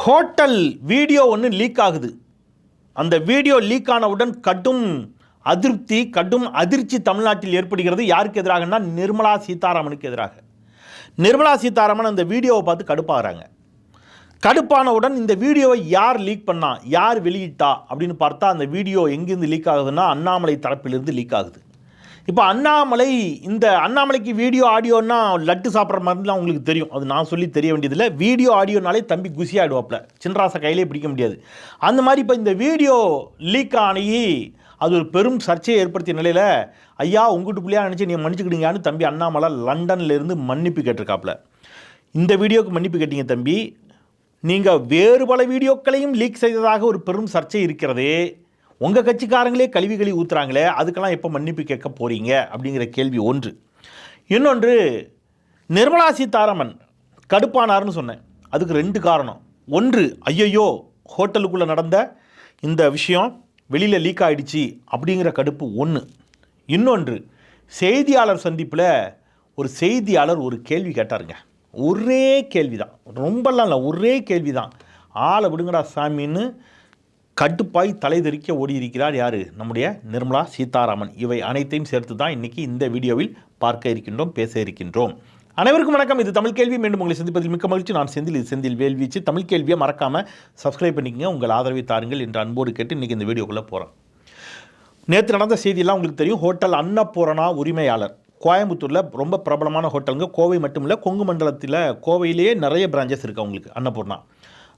Hotel video ஒன்று league ஆகுது. அந்த வீடியோ லீக் ஆனவுடன் கடும் அதிருப்தி கடும் அதிர்ச்சி தமிழ்நாட்டில் ஏற்படுகிறது. யாருக்கு எதிராகனா நிர்மலா சீதாராமனுக்கு எதிராக. நிர்மலா சீதாராமன் அந்த வீடியோவை பார்த்து கடுப்பாகிறாங்க. கடுப்பானவுடன் இந்த வீடியோவை யார் லீக் பண்ணா யார் வெளியிட்டா அப்படின்னு பார்த்தா அந்த வீடியோ எங்கேருந்து லீக் ஆகுதுன்னா அண்ணாமலை தரப்பிலிருந்து லீக் ஆகுது. இப்போ அண்ணாமலை இந்த அண்ணாமலைக்கு வீடியோ ஆடியோன்னா லட்டு சாப்பிட்ற மாதிரிலாம் உங்களுக்கு தெரியும். அது நான் சொல்லி தெரிய வேண்டியதில்லை. வீடியோ ஆடியோனாலே தம்பி குசி ஆகிடுவாப்ல சின்ராசை கையிலே பிடிக்க முடியாது. அந்த மாதிரி இப்போ இந்த வீடியோ லீக் ஆனி அது ஒரு பெரும் சர்ச்சையை ஏற்படுத்திய நிலையில் ஐயா உங்கள்கிட்ட பிள்ளையா நினச்சி நீ மன்னிச்சுக்கிட்டீங்கன்னு தம்பி அண்ணாமலை லண்டன்லேருந்து மன்னிப்பு கேட்டிருக்காப்புல. இந்த வீடியோக்கு மன்னிப்பு கேட்டீங்க தம்பி. நீங்கள் வேறு பல வீடியோக்களையும் லீக் செய்ததாக ஒரு பெரும் சர்ச்சை இருக்கிறதே. உங்கள் கட்சிக்காரங்களே கல்வி கழுவி ஊத்துறாங்களே அதுக்கெல்லாம் எப்போ மன்னிப்பு கேட்க போகிறீங்க அப்படிங்கிற கேள்வி ஒன்று. இன்னொன்று நிர்மலா சீதாராமன் கடுப்பானார்னு சொன்னேன். அதுக்கு ரெண்டு காரணம். ஒன்று ஐயையோ ஹோட்டலுக்குள்ளே நடந்த இந்த விஷயம் வெளியில் லீக் ஆகிடுச்சு அப்படிங்கிற கடுப்பு ஒன்று இன்னொன்று செய்தியாளர் சந்திப்பில் ஒரு செய்தியாளர் ஒரு கேள்வி கேட்டாருங்க. ஒரே கேள்வி தான் ரொம்பலாம் இல்லை ஒரே கேள்வி தான் ஆளை விடுங்கடா சாமின்னு கட்டுப்பாய் தலை தெறிக்க யார்? நம்முடைய நிர்மலா சீதாராமன். இவை அனைத்தையும் சேர்த்து தான் இன்றைக்கி இந்த வீடியோவில் பார்க்க இருக்கின்றோம் பேச இருக்கின்றோம். அனைவருக்கும் வணக்கம். இது தமிழ் கேள்வி. மீண்டும் உங்களை சந்திப்பதில் மிக்க மகிழ்ச்சி. நான் செந்தில். இது செந்தில் வேல்வீச்சு. தமிழ் கேள்வியை மறக்காமல் சப்ஸ்கிரைப் பண்ணிக்கங்க. உங்கள் ஆதரவை தாருங்கள் என்று அன்போடு கேட்டு இன்றைக்கி இந்த வீடியோக்குள்ளே போகிறோம் நேற்று நடந்த செய்தியெல்லாம் உங்களுக்கு தெரியும். ஹோட்டல் அன்னபூரணா உரிமையாளர். கோயம்புத்தூரில் ரொம்ப பிரபலமான ஹோட்டலுங்க. கோவை மட்டும் இல்லை கொங்கு மண்டலத்தில் கோவையிலேயே நிறைய பிரான்ச்சஸ் இருக்குது அவங்களுக்கு. அன்னபூர்ணா.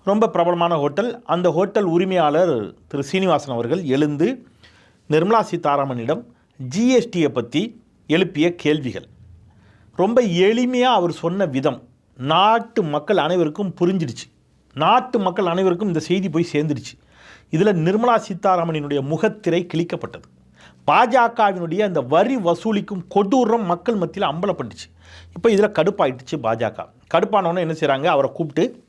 ரொம்ப பிரபலமான ஹோட்டல். அந்த ஹோட்டல் உரிமையாளர் திரு சீனிவாசன் அவர்கள் எழுந்து நிர்மலா சீதாராமனிடம் ஜிஎஸ்டியை பற்றி எழுப்பிய கேள்விகள். ரொம்ப எளிமையாக அவர் சொன்ன விதம் நாட்டு மக்கள் அனைவருக்கும் புரிஞ்சிடுச்சு. நாட்டு மக்கள் அனைவருக்கும் இந்த செய்தி போய் சேர்ந்துடுச்சு. இதில் நிர்மலா சீதாராமனினுடைய முகத்திரை கிழிக்கப்பட்டது. பாஜகவினுடைய அந்த வரி வசூலிக்கும் கொடூரம் மக்கள் மத்தியில் அம்பலப்பட்டுச்சு. இப்போ இதில் கடுப்பாயிடுச்சு பாஜக. கடுப்பானவொன்னே என்ன செய்கிறாங்க அவரை கூப்பிட்டு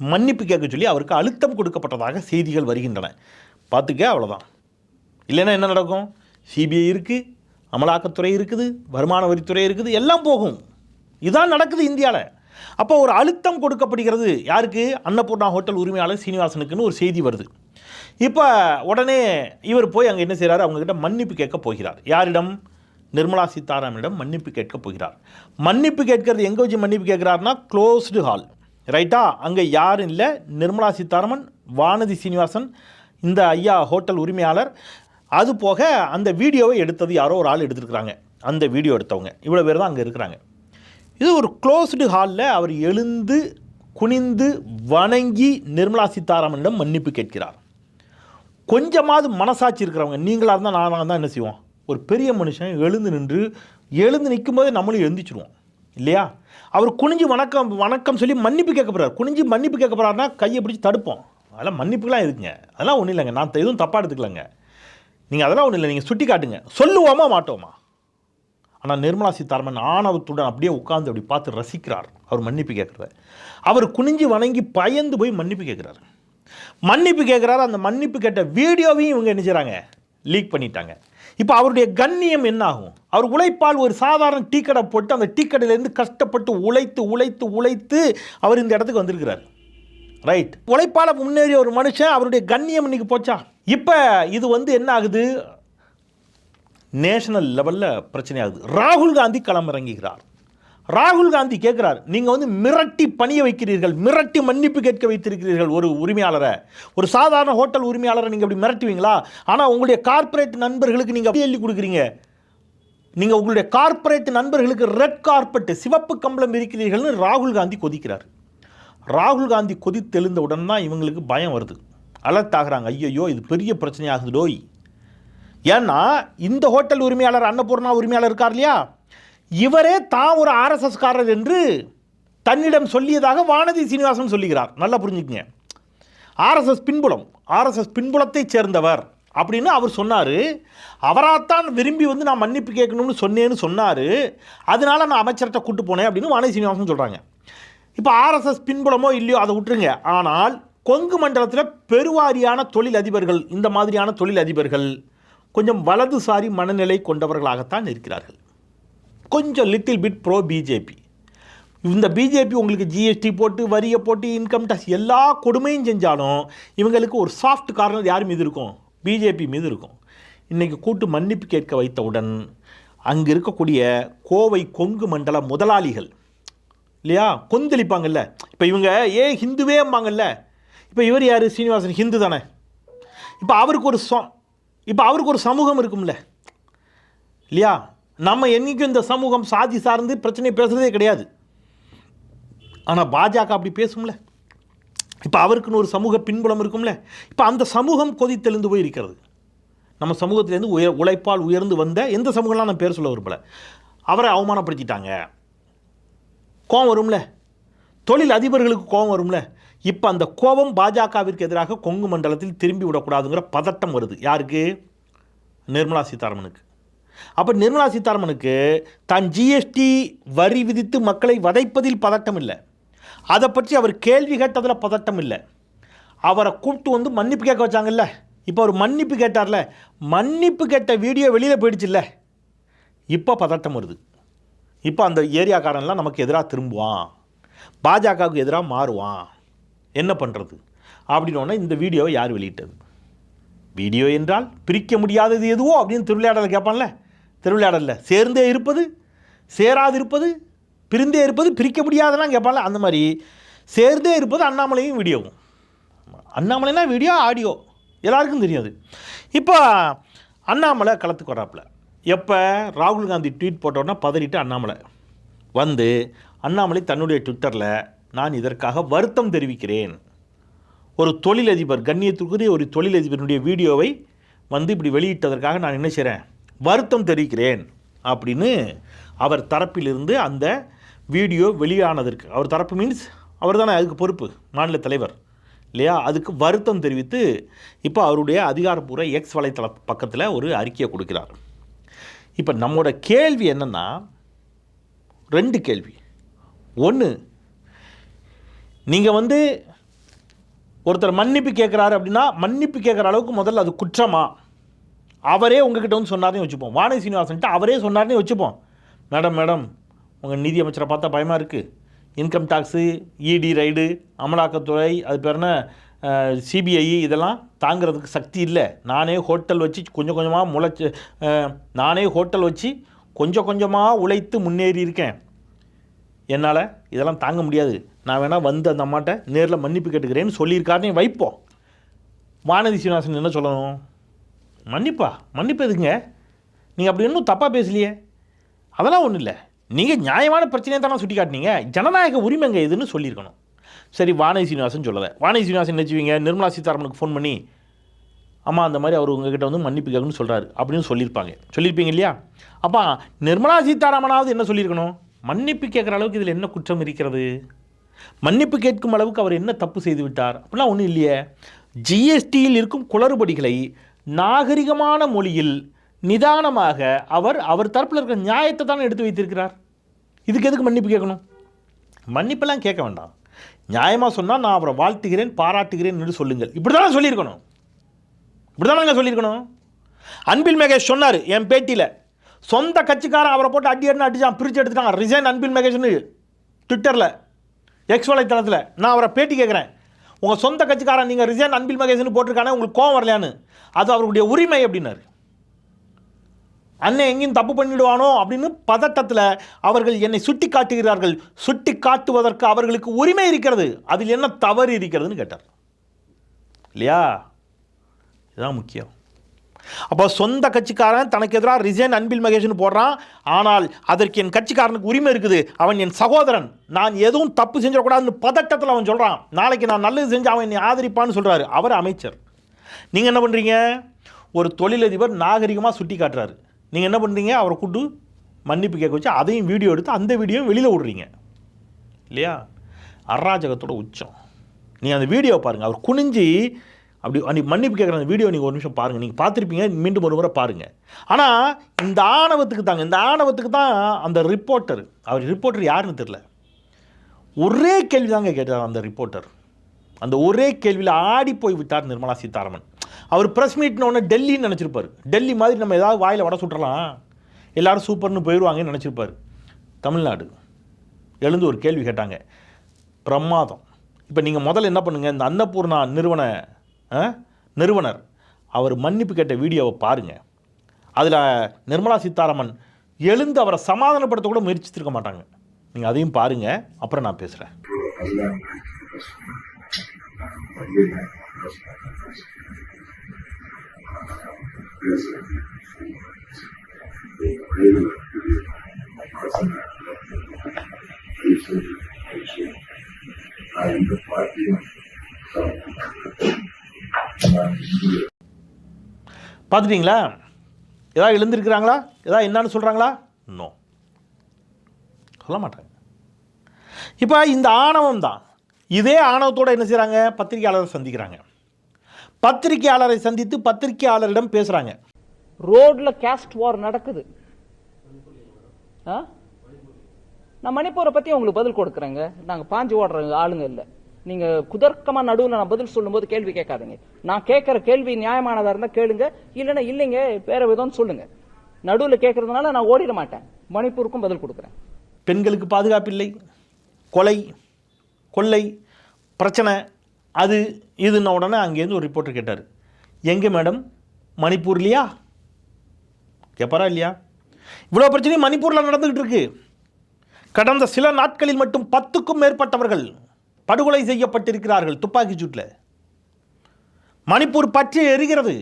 மன்னிப்பு கேட்க சொல்லி அவருக்கு அழுத்தம் கொடுக்கப்பட்டதாக செய்திகள் வருகின்றன. பார்த்துக்க அவ்வளோதான் இல்லைன்னா என்ன நடக்கும்? சிபிஐ இருக்குது அமலாக்கத்துறை இருக்குது வருமான வரித்துறை இருக்குது எல்லாம் போகும். இதுதான் நடக்குது இந்தியாவில் அப்போ ஒரு அழுத்தம் கொடுக்கப்படுகிறது யாருக்கு? அன்னபூர்ணா ஹோட்டல் உரிமையாளர் சீனிவாசனுக்குன்னு ஒரு செய்தி வருது. இப்போ உடனே இவர் போய் அங்கே என்ன செய்கிறார் அவங்கக்கிட்ட மன்னிப்பு கேட்க போகிறார். யாரிடம்? நிர்மலா சீதாராமனிடம் மன்னிப்பு கேட்க போகிறார். மன்னிப்பு கேட்கறது எங்கே வச்சு மன்னிப்பு கேட்குறாருன்னா க்ளோஸ்டு ஹால் ரைட்டா? அங்கே யாரும் இல்லை. நிர்மலா சீதாராமன் வானதி சீனிவாசன் இந்த ஐயா ஹோட்டல் உரிமையாளர். அது போக அந்த வீடியோவை எடுத்தது யாரோ ஒரு ஆள் எடுத்துருக்குறாங்க. அந்த வீடியோ எடுத்தவங்க. இவ்வளோ பேர் தான் அங்கே இருக்கிறாங்க. இது ஒரு க்ளோஸ்டு ஹாலில் அவர் எழுந்து குனிந்து வணங்கி நிர்மலா சீதாராமனிடம் மன்னிப்பு கேட்கிறார். கொஞ்சமாவது மனசாட்சி இருக்கிறவங்க நீங்களாக இருந்தால் நானாக தான் என்ன செய்வோம்? ஒரு பெரிய மனுஷன் எழுந்து நின்று எழுந்து நிற்கும் போதே நம்மளும் எழுந்திச்சிருவோம் இல்லையா? அவர் குனிஞ்சு வணக்கம் வணக்கம் சொல்லி மன்னிப்பு கேட்க போகிறார் குனிஞ்சு மன்னிப்பு கேட்க போகிறாருன்னா கையை பிடிச்சி தடுப்போம். அதெல்லாம் மன்னிப்புலாம் இருக்குங்க அதெல்லாம் ஒன்றும் இல்லைங்க. நான் எதுவும் தப்பாக எடுத்துக்கலங்க. நீங்கள் அதெல்லாம் ஒன்றும் இல்லை. நீங்கள் சுட்டி காட்டுங்க. சொல்லுவோமா மாட்டோமா? ஆனால் நிர்மலா சீதாராமன் ஆணவத்துடன் அப்படியே உட்காந்து அப்படி பார்த்து ரசிக்கிறார். அவர் மன்னிப்பு கேட்குறத. அவர் குனிஞ்சு வணங்கி பயந்து போய் மன்னிப்பு கேட்குறாரு. மன்னிப்பு கேட்குறாரு. அந்த மன்னிப்பு கேட்ட வீடியோவையும் இவங்க என்ன செய்கிறாங்க லீக் பண்ணிட்டாங்க. இப்போ அவருடைய கண்ணியம் என்ன ஆகும் அவர் உழைப்பால் ஒரு சாதாரண டீ கடை போட்டு அந்த டீ கடையிலேருந்து கஷ்டப்பட்டு உழைத்து உழைத்து உழைத்து அவர் இந்த இடத்துக்கு வந்திருக்கிறார். ரைட் உழைப்பால் முன்னேறிய ஒரு மனுஷன் அவருடைய கண்ணியம் இன்றைக்கி போச்சா? இப்போ இது வந்து என்ன ஆகுது? நேஷனல் லெவலில் பிரச்சனையாகுது ராகுல் காந்தி களமிறங்குகிறார். ராகுல் காந்தி கேட்குறார் நீங்கள் வந்து மிரட்டி பணிய வைக்கிறீர்கள் மிரட்டி மன்னிப்பு கேட்க வைத்திருக்கிறீர்கள் ஒரு உரிமையாளரை. ஒரு சாதாரண ஹோட்டல் உரிமையாளரை நீங்கள் அப்படி மிரட்டுவீங்களா? ஆனால் உங்களுடைய கார்ப்பரேட் நண்பர்களுக்கு நீங்கள் அப்படி எழுதி கொடுக்குறீங்க. நீங்கள் உங்களுடைய கார்ப்பரேட் நண்பர்களுக்கு ரெட் கார்பெட் சிவப்பு கம்பளம் இருக்கிறீர்கள்னு ராகுல் காந்தி கொதிக்கிறார். ராகுல் காந்தி கொதித்தெழுந்தவுடன் தான் இவங்களுக்கு பயம் வருது. அலர்ட் ஆகிறாங்க. ஐயோ இது பெரிய பிரச்சனையாகுது டோய். ஏன்னா இந்த ஹோட்டல் உரிமையாளர் அன்னபூர்ணா உரிமையாளர் இருக்கார் இல்லையா? இவரே தான் ஒரு ஆர்எஸ்எஸ்காரர் என்று தன்னிடம் சொல்லியதாக வானதி சீனிவாசன் சொல்லுகிறார். நல்லா புரிஞ்சுக்குங்க. ஆர்எஸ்எஸ் பின்புலம் ஆர்எஸ்எஸ் பின்புலத்தைச் சேர்ந்தவர் அப்படின்னு அவர் சொன்னார். அவராகத்தான் விரும்பி வந்து நான் மன்னிப்பு கேட்கணும்னு சொன்னேன்னு சொன்னார். அதனால நான் அமைச்சர்கிட்ட கூட்டு போனேன் அப்படின்னு வானதி சீனிவாசன் சொல்கிறாங்க இப்போ ஆர்எஸ்எஸ் பின்புலமோ இல்லையோ அதை விட்டுருங்க. ஆனால் கொங்கு மண்டலத்தில் பெருவாரியான தொழில் அதிபர்கள் இந்த மாதிரியான தொழில் அதிபர்கள் கொஞ்சம் வலதுசாரி மனநிலை கொண்டவர்களாகத்தான் இருக்கிறார்கள். கொஞ்சம் லிட்டில் பிட் ப்ரோ பிஜேபி இந்த பிஜேபி உங்களுக்கு ஜிஎஸ்டி போட்டு வரியை போட்டு இன்கம் டேக்ஸ் எல்லா கொடுமையும் செஞ்சாலும் இவங்களுக்கு ஒரு சாஃப்ட் கார்னர் யார் மீது இருக்கும்? பிஜேபி மீது இருக்கும். இன்றைக்கி கூட்டு மன்னிப்பு கேட்க வைத்தவுடன் அங்கே இருக்கக்கூடிய கோவை கொங்கு மண்டல முதலாளிகள் இல்லையா? கொந்தளிப்பாங்கல்ல. இப்போ இவங்க ஏ ஹிந்துவேம்பாங்கல்ல இப்போ இவர் யார்? சீனிவாசன் ஹிந்து தானே. இப்போ அவருக்கு ஒரு சொ இப்போ அவருக்கு ஒரு சமூகம் இருக்கும்ல. இல்லையா? நம்ம என்றைக்கும் இந்த சமூகம் சாதி சார்ந்து பிரச்சனை பேசுகிறதே கிடையாது. ஆனால் பாஜக அப்படி பேசும்ல. இப்போ அவருக்குன்னு ஒரு சமூக பின்புலம் இருக்கும்ல. இப்போ அந்த சமூகம் கொதித்தெழுந்து போய் இருக்கிறது நம்ம சமூகத்திலேருந்து உயர் உழைப்பால் உயர்ந்து வந்த எந்த சமூகம்லாம் நான் பேர் சொல்ல விரும்பல. அவரை அவமானப்படுத்திட்டாங்க. கோவம் வரும்ல. தொழில் அதிபர்களுக்கு கோபம் வரும்ல. இப்போ அந்த கோபம் பாஜகவிற்கு எதிராக கொங்கு மண்டலத்தில் திரும்பி விடக்கூடாதுங்கிற பதட்டம் வருது. யாருக்கு? நிர்மலா சீதாராமனுக்கு. அப்போ நிர்மலா சீதாராமனுக்கு தான் ஜிஎஸ்டி வரி விதித்து மக்களை வதைப்பதில் பதட்டம் இல்லை. அதை பற்றி அவர் கேள்வி கேட்டதில் பதட்டம் இல்லை. அவரை கூப்பிட்டு வந்து மன்னிப்பு கேட்க வச்சாங்கல்ல. இப்போ அவர் மன்னிப்பு கேட்டார்ல. மன்னிப்பு கேட்ட வீடியோ வெளியில் போயிடுச்சுல்ல. இப்போ பதட்டம் வருது. இப்போ அந்த ஏரியாக்காரன்லாம் நமக்கு எதிராக திரும்புவான். பாஜகவுக்கு எதிராக மாறுவான். என்ன பண்ணுறது அப்படின்னோடனே இந்த வீடியோவை யார் வெளியிட்டது? வீடியோ என்றால் பிரிக்க முடியாதது எதுவோ அப்படின்னு திருவிளையாடலை கேட்பான்ல. திருவிளையாடலில். சேர்ந்தே இருப்பது சேராது இருப்பது பிரிந்தே இருப்பது பிரிக்க முடியாதெல்லாம் கேட்பான்ல அந்த மாதிரி. சேர்ந்தே இருப்பது அண்ணாமலையும் வீடியோவும். அண்ணாமலைனா வீடியோ ஆடியோ. எல்லாருக்கும் தெரியாது இப்போ அண்ணாமலை களத்துக்கு வராப்புல எப்போ? ராகுல் காந்தி ட்வீட் போட்டோன்னா பதறிட்டு அண்ணாமலை. வந்து அண்ணாமலை தன்னுடைய ட்விட்டரில் நான் இதற்காக வருத்தம் தெரிவிக்கிறேன். ஒரு தொழிலதிபர் கண்ணியத்துக்குரிய ஒரு தொழிலதிபருடைய வீடியோவை வந்து இப்படி வெளியிட்டதற்காக நான் என்ன செய்கிறேன் வருத்தம் தெரிவிக்கிறேன் அப்படின்னு அவர் தரப்பிலிருந்து அந்த வீடியோ வெளியானதற்கு அவர் தரப்பு மீன்ஸ் அவர் தானே அதுக்கு பொறுப்பு மாநில தலைவர் இல்லையா? அதுக்கு வருத்தம் தெரிவித்து இப்போ அவருடைய அதிகாரப்பூர்வ எக்ஸ் வலைத்தள பக்கத்தில் ஒரு அறிக்கையை கொடுக்கிறார். இப்போ நம்மளோட கேள்வி என்னென்னா ரெண்டு கேள்வி. ஒன்று நீங்கள் வந்து ஒருத்தர் மன்னிப்பு கேட்குறாரு அப்படின்னா மன்னிப்பு கேட்குற அளவுக்கு முதல்ல அது குற்றமா? அவரே உங்ககிட்ட வந்து சொன்னார்னே வச்சுப்போம். வாணி சீனிவாசன்ட்டு அவரே சொன்னார்னே வச்சுப்போம். மேடம் மேடம் உங்கள் நிதி அமைச்சரை பார்த்தா பயமாக இருக்குது இன்கம் டேக்ஸு இடி ரைடு அமலாக்கத்துறை அது பேர் என்ன சிபிஐ இதெல்லாம் தாங்கிறதுக்கு சக்தி இல்லை. நானே ஹோட்டல் வச்சு கொஞ்சம் கொஞ்சமாக முளைச்சி நானே ஹோட்டல் வச்சு கொஞ்சம் கொஞ்சமாக உழைத்து முன்னேறி இருக்கேன். என்னால் இதெல்லாம் தாங்க முடியாது. நான் வேணால் வந்து அந்த அம்மாட்ட நேரில் மன்னிப்பு கேட்டுக்கிறேன்னு சொல்லியிருக்காருன்னு வைப்போம். வானதி சீனிவாசன் என்ன சொல்லணும்? மன்னிப்பா மன்னிப்பு எதுங்க நீங்கள் அப்படி இன்னும் தப்பாக பேசலையே. அதெல்லாம் ஒன்றும் இல்லை. நீங்கள் நியாயமான பிரச்சனையை தானே சுட்டி காட்டினீங்க ஜனநாயக உரிமைங்க எதுன்னு சொல்லியிருக்கணும். சரி வானதி சீனிவாசன் சொல்லலை. வானதி சீனிவாசன் என்ன செய்வீங்க? நிர்மலா சீதாராமனுக்கு ஃபோன் பண்ணி ஆமாம் அந்த மாதிரி அவர் உங்ககிட்ட வந்து மன்னிப்பு கேட்கணும்னு சொல்கிறாரு அப்படின்னு சொல்லியிருப்பாங்க. சொல்லியிருப்பீங்க இல்லையா? அப்போ நிர்மலா சீதாராமனாவது என்ன சொல்லியிருக்கணும்? மன்னிப்பு கேட்குற அளவுக்கு இதில் என்ன குற்றம் இருக்கிறது? மன்னிப்பு கேட்கும் அளவுக்கு அவர் என்ன தப்பு செய்து விட்டார்? அப்படிலாம் ஒன்றும் இல்லையே. ஜிஎஸ்டியில் இருக்கும் குளறுபடிகளை நாகரிகமான மொழியில் நிதானமாக அவர் அவர் தரப்பில் இருக்கிற நியாயத்தை தானே எடுத்து வைத்திருக்கிறார். இதுக்கு எதுக்கு மன்னிப்பு கேட்கணும்? மன்னிப்பெல்லாம் கேட்க வேண்டாம். நியாயமாக சொன்னால் நான் அவரை வாழ்த்துகிறேன் பாராட்டுகிறேன் என்று சொல்லுங்கள். இப்படி தானே சொல்லியிருக்கணும். இப்படி தானே சொல்லியிருக்கணும். அன்பில் மகேஷ் சொன்னார் என் பேட்டியில் சொந்த கட்சிக்காரன் அவரை போட்டு அடி அடினு அடிச்சான் பிரித்து எடுத்துட்டான். ரிசைன் அன்பில் மகேஷ்னு ட்விட்டரில் எக்ஸ் வலைத்தளத்தில் நான் அவரை பேட்டி கேட்குறேன். உங்கள் சொந்த கட்சிக்காரன் நீங்கள் ரிசைன் அன்பில் மகேசன் போட்டிருக்கானே உங்களுக்கு கோவம் வரலையான்னு? அது அவருடைய உரிமை அப்படின்னாரு அண்ணன் எங்கேயும் தப்பு பண்ணிடுவானோ அப்படின்னு பதட்டத்தில் அவர்கள் என்னை சுட்டி காட்டுகிறார்கள் சுட்டி காட்டுவதற்கு அவர்களுக்கு உரிமை இருக்கிறது. அதில் என்ன தவறு இருக்கிறதுன்னு கேட்டார். இல்லையா? இதுதான் முக்கியம். அப்போ சொந்த கட்சிக்காரன் தனக்கு எதிராக ரிசைன் அன்பில் மகேஷ்னு போடுறான். ஆனால் அதற்கு என் கட்சிக்காரனுக்கு உரிமை இருக்குது. அவன் என் சகோதரன். நான் எதுவும் தப்பு செஞ்சிடக்கூடாதுன்னு பதட்டத்தில் அவன் சொல்கிறான் நாளைக்கு நான் நல்லது செஞ்சு அவன் என்னை ஆதரிப்பான்னு சொல்கிறாரு அவர் அமைச்சர். நீங்கள் என்ன பண்ணுறீங்க ஒரு தொழிலதிபர் நாகரிகமாக சுட்டி காட்டுறாரு. நீங்கள் என்ன பண்ணுறீங்க அவரை கூட்டு மன்னிப்பு கேட்க வச்சு அதையும் வீடியோ எடுத்து அந்த வீடியோவும் வெளியில் விடுறீங்க. இல்லையா? அராஜகத்தோட உச்சம். நீங்கள் அந்த வீடியோ பாருங்கள் அவர் குனிஞ்சு அப்படி அன்னைக்கு மன்னிப்பு கேட்குற அந்த வீடியோ நீங்கள் ஒரு நிமிஷம் பாருங்கள் நீங்கள் பார்த்துருப்பீங்க மீண்டும் ஒரு முறை பாருங்கள் ஆனால் இந்த ஆணவத்துக்கு தாங்க இந்த ஆணவத்துக்கு தான் அந்த ரிப்போர்ட்டர் அவர் ரிப்போர்ட்டர் யாருன்னு தெரில ஒரே கேள்வி தாங்க கேட்டார் அந்த ரிப்போர்ட்டர் அந்த ஒரே கேள்வியில் ஆடி போய் விட்டார் நிர்மலா சீதாராமன். அவர் ப்ரெஸ் மீட்னோடனே டெல்லின்னு நினச்சிருப்பார். டெல்லி மாதிரி நம்ம ஏதாவது வாயில் வட சுட்டுறலாம். எல்லோரும் சூப்பர்னு போயிடுவாங்கன்னு நினச்சிருப்பார். தமிழ்நாடு. எழுந்து ஒரு கேள்வி கேட்டாங்க. பிரமாதம். இப்போ நீங்கள் முதல்ல என்ன பண்ணுங்கள் இந்த அன்னபூர்ணா நிறுவன நிறுவனர் அவர் மன்னிப்பு கேட்ட வீடியோவை பாருங்கள் அதில் நிர்மலா சீதாராமன் எழுந்து அவரை சமாதானப்படுத்த கூட முயற்சித்திருக்க மாட்டாங்க. நீங்கள் அதையும் பாருங்கள் அப்புறம் நான் பேசுகிறேன் இந்த பார்த்துட்டிங்களா? ஏதாவது எழுந்திருக்கிறாங்களா? ஏதாவது என்னன்னு சொல்கிறாங்களா இன்னும் சொல்ல மாட்டாங்க. இப்போ இந்த ஆணவம் தான். இதே ஆணவத்தோடு என்ன செய்கிறாங்க பத்திரிகையாளரை சந்திக்கிறாங்க. பத்திரிகையாளரை சந்தித்து பத்திரிகையாளரிடம் பேசுகிறாங்க ரோடில் கேஸ்ட் வார் நடக்குது. ஆ? நான் மணிப்பூரை பற்றி உங்களுக்கு பதில் கொடுக்குறேங்க. நாங்கள் பாஞ்சு ஓடுற ஆளுங்க இல்லை. நீங்க குதர்க்கமா நடுவில் நான் பதில் சொல்லும்போது கேள்வி கேட்காதீங்க. நான் கேட்கிற கேள்வி நியாயமானதா இருந்தா கேளுங்க. இல்லைன்னா இல்லைங்க வேற விதம்னு சொல்லுங்க. நடுவில் கேட்கறதுனால நான் ஓடிட மாட்டேன். மணிப்பூருக்கும் பதில் கொடுக்குறேன். பெண்களுக்கு பாதுகாப்பில்லை கொலை கொள்ளை பிரச்சனை அது இதுன்ன உடனே அங்கேருந்து ஒரு ரிப்போர்ட்டர் கேட்டார். எங்கே மேடம்? மணிப்பூர்லையா? கேட்பாரா இல்லையா? இவ்வளோ பிரச்சனையும் மணிப்பூரில் நடந்துக்கிட்டு இருக்கு. கடந்த சில நாட்களில் மட்டும் பத்துக்கும் மேற்பட்டவர்கள் படுகொலை செய்யப்பட்டிருக்கிறார்கள் துப்பாக்கி சூட்டில். மணிப்பூர் பற்றி எரிகிறது.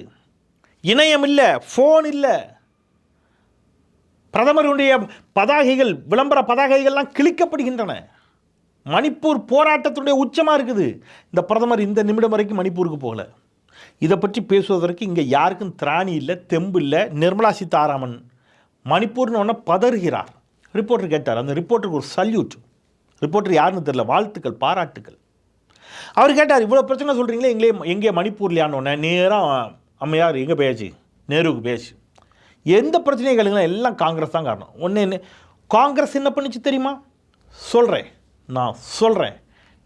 இணையம் இல்லை ஃபோன் இல்லை. பிரதமருடைய பதாகைகள் விளம்பர பதாகைகள்லாம் கிழிக்கப்படுகின்றன. மணிப்பூர் போராட்டத்தினுடைய உச்சமாக இருக்குது. இந்த பிரதமர் இந்த நிமிடம் வரைக்கும் மணிப்பூருக்கு போகலை. இதை பற்றி பேசுவதற்கு இங்கே யாருக்கும் திராணி இல்லை தெம்பு இல்லை நிர்மலா சீதாராமன். மணிப்பூர்னு ஒன்று பதறுகிறார். ரிப்போர்ட்டர் கேட்டார். அந்த ரிப்போர்ட்டருக்கு ஒரு சல்யூட் ரிப்போர்ட்டர் யாருன்னு தெரியல. வாழ்த்துக்கள் பாராட்டுக்கள். அவர் கேட்டார் இவ்வளோ பிரச்சனை சொல்கிறீங்களே எங்களே எங்கே மணிப்பூர்லையானோடனே நேராக அம்மையார் எங்கே பேச்சு? நேருவுக்கு பேச்சு. எந்த பிரச்சனையும் கேளுங்களா எல்லாம் காங்கிரஸ் தான் காரணம். ஒன்று என்ன காங்கிரஸ் என்ன பண்ணுச்சு தெரியுமா? சொல்கிறேன் நான் சொல்கிறேன்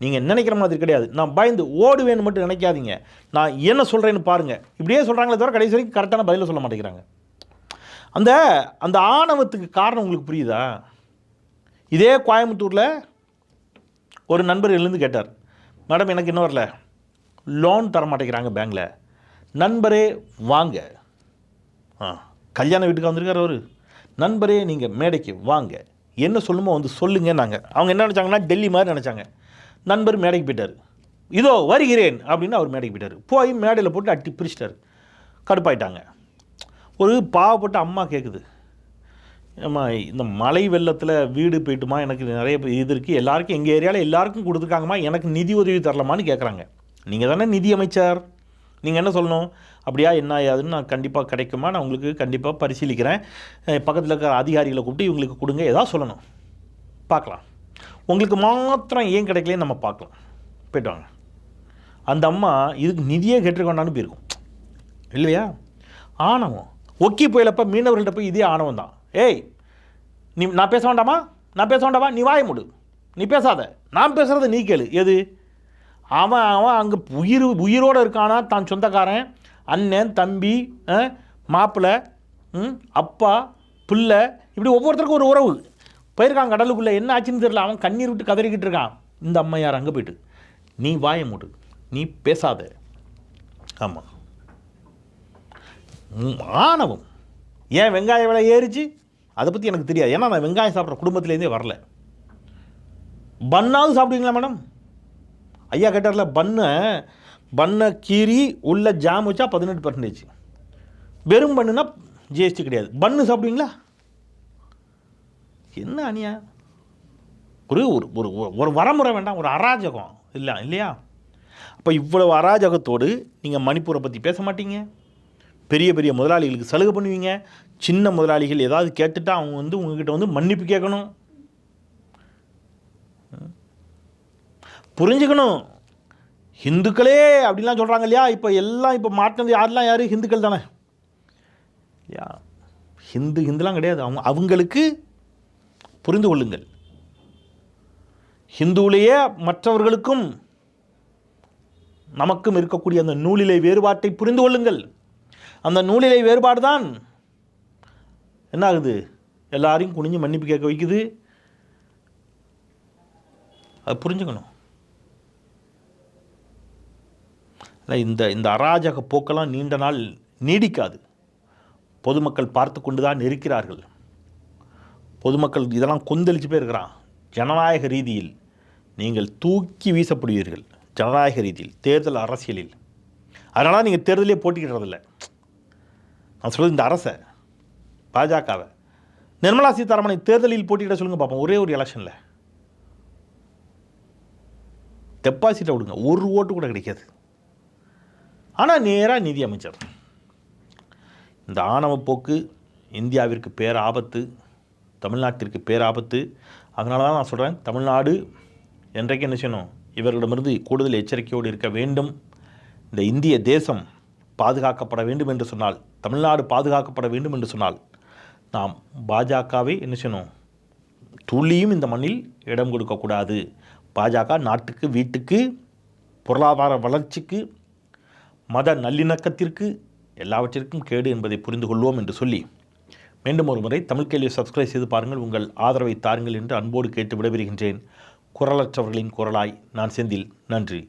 நீங்கள் நினைக்கிற மாதிரி கிடையாது. நான் பயந்து ஓடுவேன்னு மட்டும் நினைக்காதீங்க. நான் என்ன சொல்கிறேன்னு பாருங்கள் இப்படியே சொல்கிறாங்களே தவிர கடைசி வரைக்கும் கரெக்டான பதிலை சொல்ல மாட்டேங்கிறாங்க. அந்த அந்த ஆணவத்துக்கு காரணம் உங்களுக்கு புரியுதா? இதே கோயம்புத்தூரில் ஒரு நண்பர் எழுந்து கேட்டார் மேடம் எனக்கு இன்னும் வரல. லோன் தர மாட்டேங்கிறாங்க பேங்கில் நண்பரே வாங்க. ஆ கல்யாண வீட்டுக்கு வந்திருக்கார் அவர். நண்பரே நீங்கள் மேடைக்கு வாங்க. என்ன சொல்லுமோ வந்து சொல்லுங்க நாங்கள் அவங்க என்ன நினச்சாங்கன்னா டெல்லி மாதிரி நினச்சாங்க. நண்பர் மேடைக்கு போயிட்டார். இதோ வருகிறேன். அப்படின்னு அவர் மேடைக்கு போயிட்டார். போய் மேடையில் போட்டு அட்டி பிரிச்சிட்டார். கடுப்பாயிட்டாங்க. ஒரு பாவப்பட்ட அம்மா கேட்குது ஆமாம் இந்த மழை வெள்ளத்தில் வீடு போயிட்டுமா எனக்கு நிறைய இது இருக்குது எல்லாருக்கும் எங்கள் ஏரியாவில் எல்லாருக்கும் கொடுத்துருக்காங்கம்மா எனக்கு நிதி உதவி தரலாமான்னு கேட்குறாங்க நீங்கள் தானே நிதி அமைச்சர். நீங்கள் என்ன சொல்லணும்? அப்படியா என்ன ஏதுன்னு நான் கண்டிப்பாக கிடைக்குமா? நான் உங்களுக்கு கண்டிப்பாக பரிசீலிக்கிறேன். பக்கத்தில் இருக்கிற அதிகாரிகளை கூப்பிட்டு இவங்களுக்கு கொடுங்க ஏதாவது சொல்லணும். பார்க்கலாம். உங்களுக்கு மாத்திரம் ஏன் கிடைக்கலன்னு நம்ம பார்க்கலாம். போயிட்டு வாங்க. அந்த அம்மா இதுக்கு நிதியே கேட்டுருக்கோண்டான்னு போயிருக்கும். இல்லையா? ஆணவம். ஒக்கி புயலப்ப மீனவர்கள்ட்ட போய் இதே ஆணவம் தான் ஏய் நீ நான் பேச வேண்டாமா? நான் பேச வேண்டாமா? நீ வாய முடு. நீ பேசாத. நான் பேசுகிறத நீ கேளு. எது? அவன் அவன் அங்கே உயிர் உயிரோடு இருக்கானா? தான் சொந்தக்காரன் அண்ணன் தம்பி மாப்பிள்ளை அப்பா பிள்ளை இப்படி ஒவ்வொருத்தருக்கும் ஒரு உறவு. போயிருக்கான் கடலுக்குள்ளே. என்ன ஆச்சுன்னு தெரியல. அவன் கண்ணீர் விட்டு கதறிக்கிட்டு இருக்கான். இந்த அம்மையார் அங்கே போயிட்டு. நீ வாய மூடு. நீ பேசாத. ஆமாம் ம், ஆணவம். ஏன் வெங்காய விலை ஏறிச்சு? அதை பற்றி எனக்கு தெரியாது. ஏன்னா நான் வெங்காயம் சாப்பிட்ற குடும்பத்துலேருந்தே வரல. பன்னாவது சாப்பிடுவீங்களா மேடம்? ஐயா கேட்டார்ல பன்னை பன்னை கீறி உள்ள ஜாம் வச்சா பதினெட்டு பர்சன்டேஜ் வெறும் பண்ணுனா ஜிஎஸ்டி கிடையாது. பன்னு சாப்பிடுவீங்களா? என்ன அணியா ஒரு ஒரு ஒரு ஒரு வரமுறை வேண்டாம் ஒரு அராஜகம். இல்லை இல்லையா? அப்போ இவ்வளவு அராஜகத்தோடு நீங்கள் மணிப்பூரை பற்றி பேச மாட்டீங்க. பெரிய பெரிய முதலாளிகளுக்கு சலுகை பண்ணுவீங்க? சின்ன முதலாளிகள் ஏதாவது கேட்டுட்டா அவங்க வந்து உங்ககிட்ட வந்து மன்னிப்பு கேட்கணும். புரிஞ்சுக்கணும். ஹிந்துக்களே அப்படிலாம் சொல்கிறாங்க இல்லையா? இப்போ எல்லாம் இப்போ மாட்டினது யாரெல்லாம் யார்? ஹிந்துக்கள் தானே. இல்லையா? ஹிந்து ஹிந்துலாம் கிடையாது. அவங்க அவங்களுக்கு புரிந்து கொள்ளுங்கள். ஹிந்துவிலேயே மற்றவர்களுக்கும் நமக்கும் இருக்கக்கூடிய அந்த நூலிலை வேறுபாட்டை புரிந்து கொள்ளுங்கள். அந்த நூலிலை வேறுபாடு தான் என்ன ஆகுது எல்லாரையும் குனிஞ்சு மன்னிப்பு கேட்க வைக்குது. அது புரிஞ்சுக்கணும். இந்த இந்த அராஜக போக்கெல்லாம் நீண்ட நாள் நீடிக்காது. பொதுமக்கள் பார்த்து கொண்டு தான் இருக்கிறார்கள். பொதுமக்கள் இதெல்லாம் கொந்தளிச்சு போயிருக்கிறான் ஜனநாயக ரீதியில் நீங்கள் தூக்கி வீசப்படுவீர்கள். ஜனநாயக ரீதியில் தேர்தல் அரசியலில். அதனால் நீங்கள் தேர்தலே போட்டிக்கிடுறதில்ல நான் சொல்கிறது இந்த அரசை பாஜகவை. நிர்மலா சீதாராமனை தேர்தலில் போட்டியிட சொல்லுங்கள் பார்ப்போம் ஒரே ஒரு எலெக்ஷனில். டெபாசிட்டை விடுங்க ஒரு ஓட்டு கூட கிடைக்காது. ஆனால் நேராக நிதி அமைச்சர். இந்த ஆணவ போக்கு இந்தியாவிற்கு பேராபத்து தமிழ்நாட்டிற்கு பேராபத்து. அதனால தான் நான் சொல்கிறேன் தமிழ்நாடு என்றைக்கு என்ன செய்யணும்? இவர்களிடமிருந்து கூடுதல் எச்சரிக்கையோடு இருக்க வேண்டும். இந்த இந்திய தேசம் பாதுகாக்கப்பட வேண்டும் என்று சொன்னால் தமிழ்நாடு பாதுகாக்கப்பட வேண்டும் என்று சொன்னால் நாம் பாஜகவை என்ன செய்யணும்? துளியும் இந்த மண்ணில் இடம் கொடுக்கக்கூடாது பாஜக நாட்டுக்கு வீட்டுக்கு பொருளாதார வளர்ச்சிக்கு மத நல்லிணக்கத்திற்கு எல்லாவற்றிற்கும் கேடு என்பதை புரிந்து கொள்வோம் என்று சொல்லி மீண்டும் ஒரு முறை தமிழ் கேள்வியை சப்ஸ்கிரைப் செய்து பாருங்கள். உங்கள் ஆதரவை தாருங்கள் என்று அன்போடு கேட்டு விடைபெறுகின்றேன். குரலற்றவர்களின் குரலாய் நான் செந்தில். நன்றி.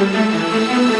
Música